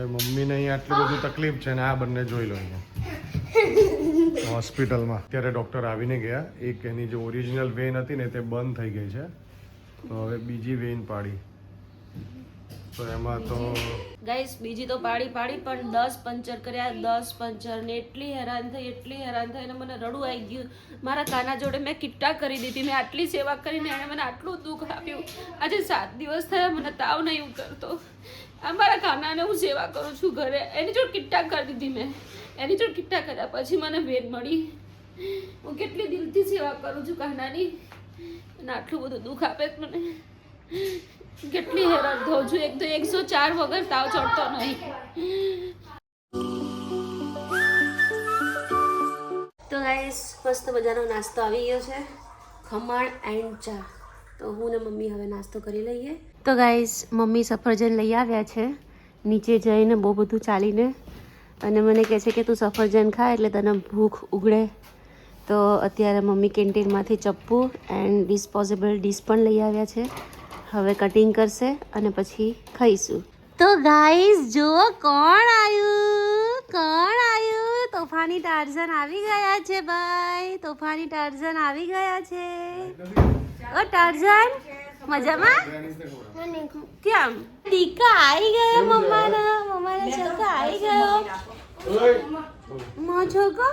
હવે મમ્મીને અહીંયા આટલી બધી તકલીફ છે ને આ બંને જોઈ લો અહીંયા. હોસ્પિટલમાં. અત્યારે ડૉક્ટર આવીને ગયા. એક એની જે ઓરિજિનલ વેન હતી ને તે બંધ થઈ ગઈ છે. તો હવે બીજી વેન પાડી. તો એમાં તો ગાઈસ, બીજી તો પાડી પાડી, પણ દસ પંચર કર્યા, દસ પંચર ને એટલી હેરાન થઈ, એટલી હેરાન થઈ ને મને રડું આવી ગયું. મારા કાના જોડે મેં કિટ્ટા કરી દીધી, મેં આટલી સેવા કરીને એણે મને આટલું દુઃખ આપ્યું. આજે સાત દિવસ થયા, મને તાવ નહીં ઉતરતો. આ મારા કાનાને હું સેવા કરું છું ઘરે. એની જોડે કિટ્ટા કરી દીધી મેં. એની જોડે કિટ્ટા કર્યા પછી મને વેદ મળી. હું કેટલી દિલથી સેવા કરું છું કાનાની. અને આટલું બધું દુઃખ આપે મને. કેટલી હેરાન થઉં છું. એક તો એકસો ચાર વગર તાવ ચડતો નહીં. તો ગાઈસ મસ્ત મજાનો નાસ્તો આવી ગયો છે. ખમણ એન્ડ ચા. તો હું ને મમ્મી હવે નાસ્તો કરી લઈએ. તો ગાઈઝ મમ્મી સફરજન લઈ આવ્યા છે. નીચે જઈને બહુ બધું ચાલીને. અને મને કહે છે કે તું સફરજન ખા એટલે તને ભૂખ ઉગડે. તો અત્યારે મમ્મી કેન્ટીનમાંથી ચપ્પુ એન્ડ ડિસ્પોઝેબલ ડીશ પણ લઈ આવ્યા છે. હવે કટિંગ કરશે અને પછી ખાઈશું. તો ગાઈઝ જુઓ કોણ આવ્યું? કોણ આવ્યું? તોફાની ટાર્ઝન આવી ગયા છે ભાઈ. તોફાની ટાર્ઝન આવી ગયા છે. ઓ ટાર્ઝન મજામાં? કેમ ટીકા આવી ગયો મમ્માના? મમ્માના છોકરા આવી ગયો. મો છોકો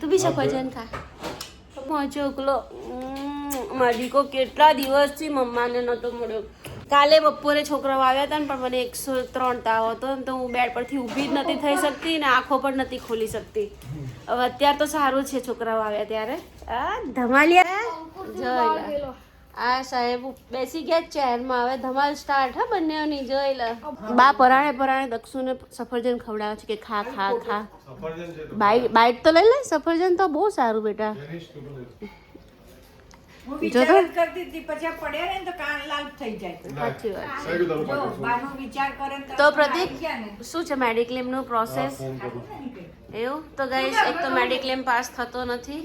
તું બી સફરજન ખા. મો છોકલો મારી દીકો કેટલા દિવસથી મમ્માને નહોતો મળ્યો. કાલે બપોરે છોકરાઓ આવ્યા હતા ને પણ મને એકસો ત્રણ તાવ હતો ને તો હું બેડ પરથી ઊભી જ નથી થઈ શકતી ને આંખો પણ નથી ખોલી શકતી. હવે અત્યારે તો સારું છે છોકરાઓ આવ્યા ત્યારે. આ ધમાલિયા. જોઈ લે આ સાહેબ બેસી ગયા ચેરમાં. હવે ધમાલ સ્ટાર્ટ હા બંનેની જોઈ લે. બા પરાણે પરાણે દક્ષુને સફરજન ખવડાવે છે કે ખા ખા ખા. બાઈટ તો લઈ લે. સફરજન તો બહુ સારું બેટા. હું વિચાર જ કરતી હતી પછી આ પડ્યા ને તો કાન લાલ થઈ જાય સાચી વાત. બાનો વિચાર કરે તો પ્રતિક ને. શું છે મેડિક્લેમનું પ્રોસેસ એવું? તો ગાઈસ એક તો મેડિક્લેમ પાસ થતો નથી.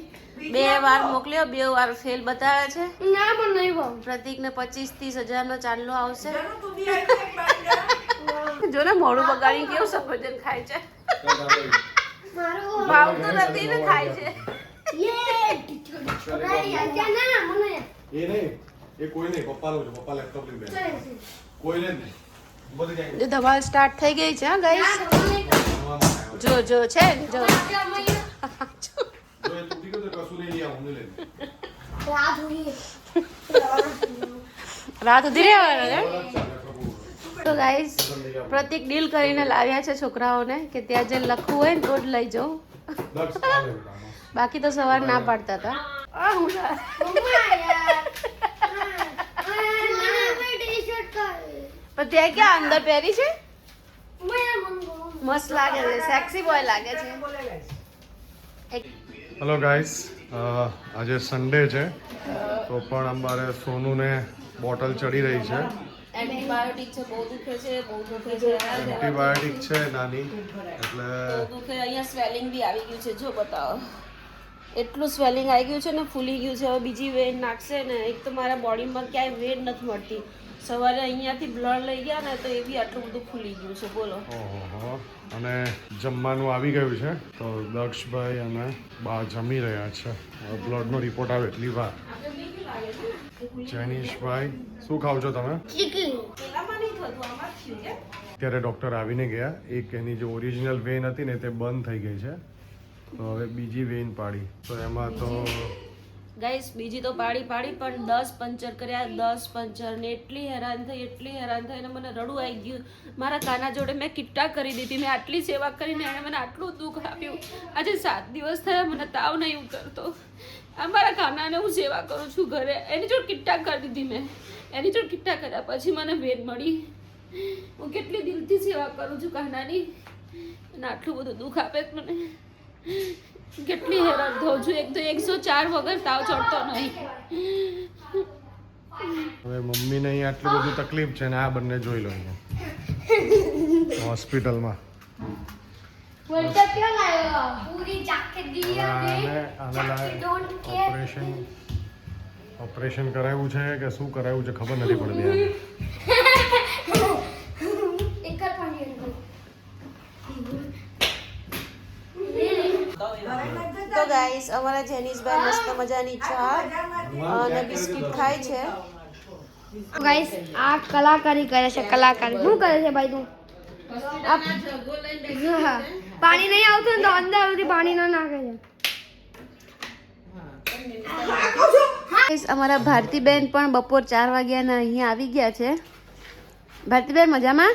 બે વાર મોકલ્યો બે વાર ફેલ બતાવે છે. ના નહીં ભાવ. પ્રતિકને પચીસ ત્રીસ હજારનો ચાંદલો આવશે. જા ને મોડું બગાડી કેવું સફરજન ખાય છે. ભાવ તો નથી ને ખાય છે. ના એ નહીં એ કોઈ નહીં પપ્પાનું છે પપ્પા લેપટોપ લઈને બેઠા. કોઈને નહીં. જો ધમાલ સ્ટાર્ટ થઈ ગઈ છે હા ગાઈસ જો જો છે જો. રાત સુધી રહેવાનો છે. તો ગાઈસ પ્રતિક ડીલ કરીને લાવ્યા છે છોકરાઓને કે ત્યાં જે લખવું હોય ને તો જ લઈ જાઉં. બાકી તો સવાર ના પાડતા હતા. ત્યાં ક્યાં અંદર પહેરી છે? મસ્ત લાગે છે સેક્સી બોય લાગે છે. હેલો ગાઈસ આજે સન્ડે છે તો પણ અમારે સોનુને બોટલ ચડી રહી છે. એન્ટીબાયોટિક છે બહુ દુખે છે બહુ દુખે છે. એન્ટીબાયોટિક છે નાની. એટલે દુખે અહીંયા સ્વેલિંગ બી આવી ગયું છે જો બતાવો. એટલું સ્વેલિંગ આવી ગયું છે ને ફૂલી ગયું છે. હવે બીજી વેન નાખશે ને એક તો મારા બોડીમાં ક્યાંય વેન નથી મળતી. સવારે અહીંયાથી બ્લડ લઈ ગયા ને તો એ બી આટલું બધું ફૂલી ગયું છે. બોલો. અને જમવાનું આવી ગયું છે? તો દક્ષભાઈ અને બા જમી રહ્યા છે. હવે બ્લડનો રિપોર્ટ આવે એટલી વાર. જૈનિશભાઈ શું ખાવ છો તમે? અત્યારે ડૉક્ટર આવીને ગયા. એક એની જે ઓરિજિનલ વેન હતી ને તે બંધ થઈ ગઈ છે. તો હવે બીજી વેન પાડી. તો એમાં તો ગાઈસ, બીજી તો પાડી પાડી, પણ દસ પંચર કર્યા, દસ પંચર ને એટલી હેરાન થઈ, એટલી હેરાન થઈ ને મને રડું આવી ગયું. મારા કાના જોડે મેં કિટ્ટા કરી દીધી, મેં આટલી સેવા કરીને એણે મને આટલું દુઃખ આપ્યું. આજે સાત દિવસ થયા, મને તાવ નહીં ઉતરતો. આ મારા કાનાને હું સેવા કરું છું ઘરે. એની જોડે કિટ્ટા કરી દીધી મેં. એની જોડે કિટ્ટા કર્યા પછી મને વેદ મળી. હું કેટલી દિલથી સેવા કરું છું કાનાની. અને આટલું બધું દુઃખ આપે મને. કેટલી હેરાન થઉં છું. એક તો એકસો ચાર વગર તાવ ચડતો નહીં. હવે મમ્મીને અહીંયા આટલી બધી તકલીફ છે ને આ બંને જોઈ લો અહીંયા. હોસ્પિટલમાં. ઓપરેશન ઓપરેશન કરાવ્યું છે કે શું કરાવ્યું છે ખબર નથી પડતી આને. એક જ પણ ગાઈસ અમારા જેનીસભાઈ મસ્ત મજાની ચા અને બિસ્કિટ ખાય છે. ગાઈસ આ કલાકારી કરે છે કલાકારી. શું કરે છે ભાઈ તું? હા. પાણી નહીં આવતું ને તો અંદર સુધી પાણી ના નાખે છે. અમારા ભારતીબેન પણ બપોર ચાર વાગ્યાના અહીંયા આવી ગયા છે. ભારતીબેન મજામાં?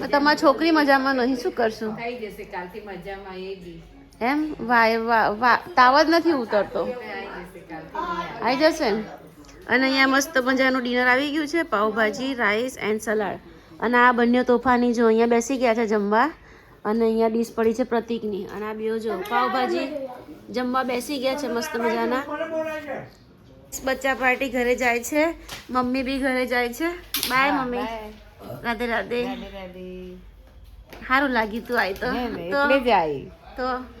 તો તમારી છોકરી મજામાં નહીં? શું કરશું? થઈ જશે કાલથી મજામાં એ બી. એમ? વાય વા વા તાવ જ નથી ઉતરતો. આવી જશે. ને અને અહીંયા મસ્ત મજાનું ડિનર આવી ગયું છે પાઉભાજી રાઈસ એન્ડ સલાડ. અને આ બંને તોફાની જો અહીંયા બેસી ગયા છે જમવા અને અહીંયા ડીશ પડી છે પ્રતિકની. અને આ બીઓ જો પાવભાજી જમવા બેસી ગયા છે મસ્ત મજાના. બચ્ચા પાર્ટી ઘરે જાય છે મમ્મી બી ઘરે જાય છે. Bye mummy. રાધે રાધે. સારું લાગ્યું તું આવી તો. તો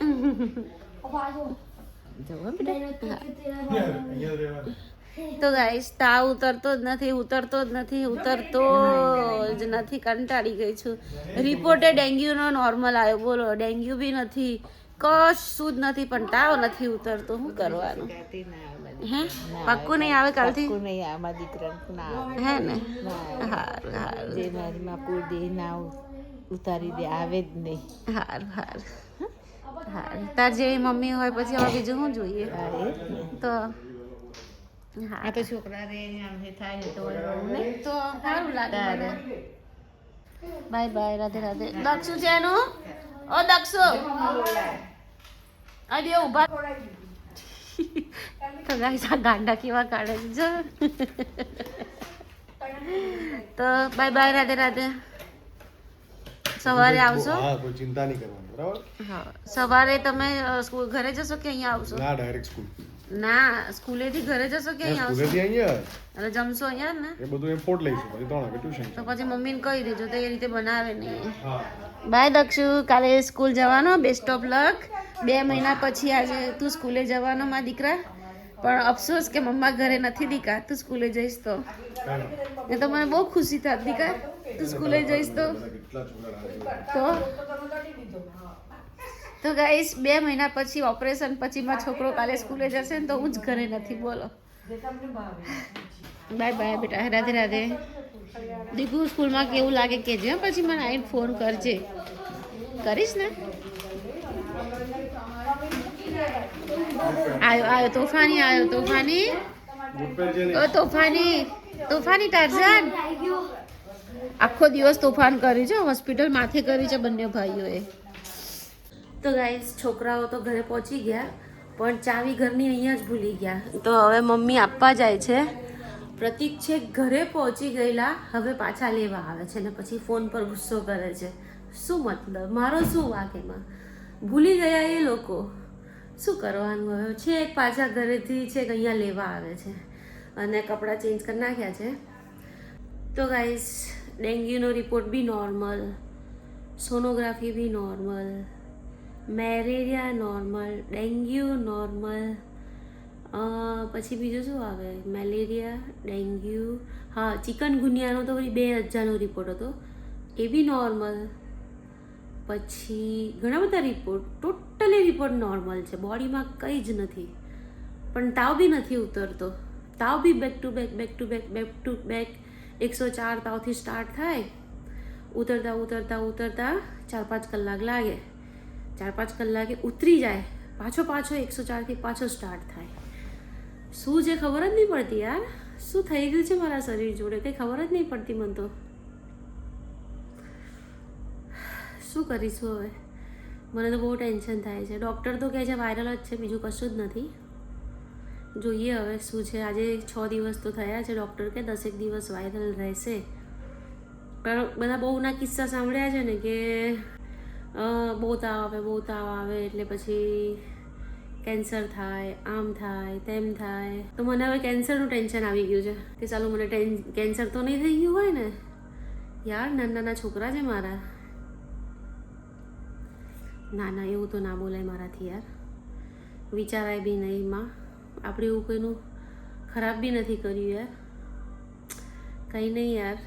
આવી તો તો ગાઈસ તાવ ઉતરતો જ નથી ઉતરતો જ નથી ઉતરતો જ નથી કંટાળી ગઈ છું રિપોર્ટે ડેન્ગ્યુનો નોર્મલ આવ્યો બોલો ડેન્ગ્યુ બી નથી કશું જ નથી પણ તાવ નથી ઉતરતો શું કરવાનું હે પાક્કું નહીં આવે કાલથી નહીં આમાં દીકરા ના હે ને હારું હારું જે મારી માં કોઈ દેહ ના ઉતારી દે આવે જ નહીં હારું હારું હારું તાર જેવી મમ્મી હોય પછી હવે બીજું શું જોઈએ? તો હા. તો છોકરા રે થાય ને તો તો સારું લાગે બાય બાય રાધે રાધે. દક્ષુ છે એનું? ઓ દક્ષુ. અરે ઊભા. તો ગાઈસ આ ગાંડા કેવા કાઢે છે જો. તો બાય બાય રાધે રાધે. સવારે આવશો? હા કોઈ ચિંતા નહીં કરવાની બરાબર? હા. સવારે તમે સ્કૂલ ઘરે જશો કે અહીંયા આવશો? ના ડાયરેક્ટ સ્કૂલ ના સ્કૂલેથી ઘરે જશો કે અહીંયા આવશો? સ્કૂલેથી અહીંયા એટલે જમશો અહીંયા ને? એ બધું એમ્પોર્ટ લઈશું પછી ત્રણ વાગે ટ્યુશન તો પછી મમ્મીને કહી દેજો તો એ રીતે બનાવે નહીં હા. બાય દક્ષુ. કાલે સ્કૂલ જવાનો બેસ્ટ ઓફ લક બે મહિના પછી આજે તું સ્કૂલે જવાનો માં દીકરા. પણ અફસોસ કે મમ્મા ઘરે નથી દીકા. તું સ્કૂલે જઈશ તો. એ તો મને બહુ ખુશી થાત દીકા. તું સ્કૂલે જઈશ તો કેટલા છોકરા તો તો ગાઈસ બે મહિના પછી ઓપરેશન પછી માં છોકરો કાલે સ્કૂલે જશે ને તો હું જ ઘરે નથી બોલો. બાય બાય બેટા રાધે રાધે. દીકુ સ્કૂલમાં કેવું લાગે કેજે હં? પછી મને આવીને ફોન કરજે. કરીશ ને? આયો આયો તોફાની આયો તોફાની. બૂટ પહેરજે નહીં. ઓ તોફાની તોફાની ટાર્ઝન આખો દિવસ તોફાન કરી છે, હોસ્પિટલ માથે કરી છે બંને ભાઈઓએ. તો ગાઈસ છોકરાઓ તો ઘરે પહોંચી ગયા, પણ ચાવી ઘરની અહીંયા જ ભૂલી ગયા. તો હવે મમ્મી આપવા જાય છે. પ્રતિક છે ઘરે પહોંચી ગયેલા, હવે પાછા લેવા આવે છે ને પછી ફોન પર ગુસ્સો કરે છે. શું મતલબ? મારો શું વાક એમાં? ભૂલી ગયા એ લોકો. શું કરવાનું હવે? છે પાછા ઘરેથી છે અહીંયા લેવા આવે છે. અને કપડાં ચેન્જ કરી નાખ્યા છે. તો ગાઈસ ડેન્ગ્યુનો રિપોર્ટ બી નોર્મલ સોનોગ્રાફી બી normal malaria normal dengue normal પછી બીજું શું આવે મેલેરિયા ડેન્ગ્યુ હા ચિકનગુનિયાનો તો બે હજારનો રિપોર્ટ હતો એ બી નોર્મલ પછી ઘણા બધા રિપોર્ટ ટોટલી રિપોર્ટ નોર્મલ છે બોડીમાં કંઈ જ નથી પણ તાવ બી નથી ઉતરતો તાવ બી back to back back to back back to back એકસો ચાર તાવથી સ્ટાર્ટ થાય. ઉતરતા ઉતરતા ઉતરતા ચાર પાંચ કલાક લાગે. ચાર પાંચ કલાકે ઉતરી જાય. પાછો પાછો એકસો ચારથી પાછો સ્ટાર્ટ થાય. શું છે ખબર જ નહીં પડતી યાર? શું થઈ ગયું છે મારા શરીર જોડે? કંઈ ખબર જ નહીં પડતી મને તો. શું કરીશું હવે? મને તો બહુ ટેન્શન થાય છે. ડૉક્ટર તો કહે છે વાયરલ જ છે, બીજું કશું જ નથી. જોઈએ હવે શું છે. આજે છ દિવસ તો થયા છે ડૉક્ટર કે દસેક દિવસ વાયરલ રહેશે. પણ બધા બહુ ના કિસ્સા સાંભળ્યા છે ને કે બહુ તાવ આવે બહુ તાવ આવે એટલે પછી કેન્સર થાય, આમ થાય, તેમ થાય. તો મને હવે કેન્સરનું ટેન્શન આવી ગયું છે. કે ચાલો મને ટેન, કેન્સર તો નહીં થઈ ગયું હોય ને. યાર નાના નાના છોકરા છે મારા. ના ના, એવું તો ના બોલાય મારાથી યાર. વિચારાય બી નહીં માં. આપણે એવું કોઈનું ખરાબ બી નથી કર્યું યાર. કંઈ નહીં યાર.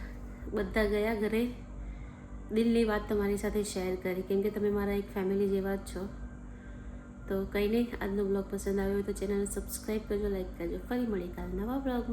બધા ગયા ઘરે. દિલની વાત તમારી સાથે શેર કરી. કેમ કે તમે મારા એક ફેમિલી જેવા જ છો. તો કંઈ નહીં, આજનો બ્લોગ પસંદ આવ્યો હોય તો ચેનલને સબસ્ક્રાઈબ કરજો લાઈક કરજો. ફરી મળી કાલ નવા બ્લોગ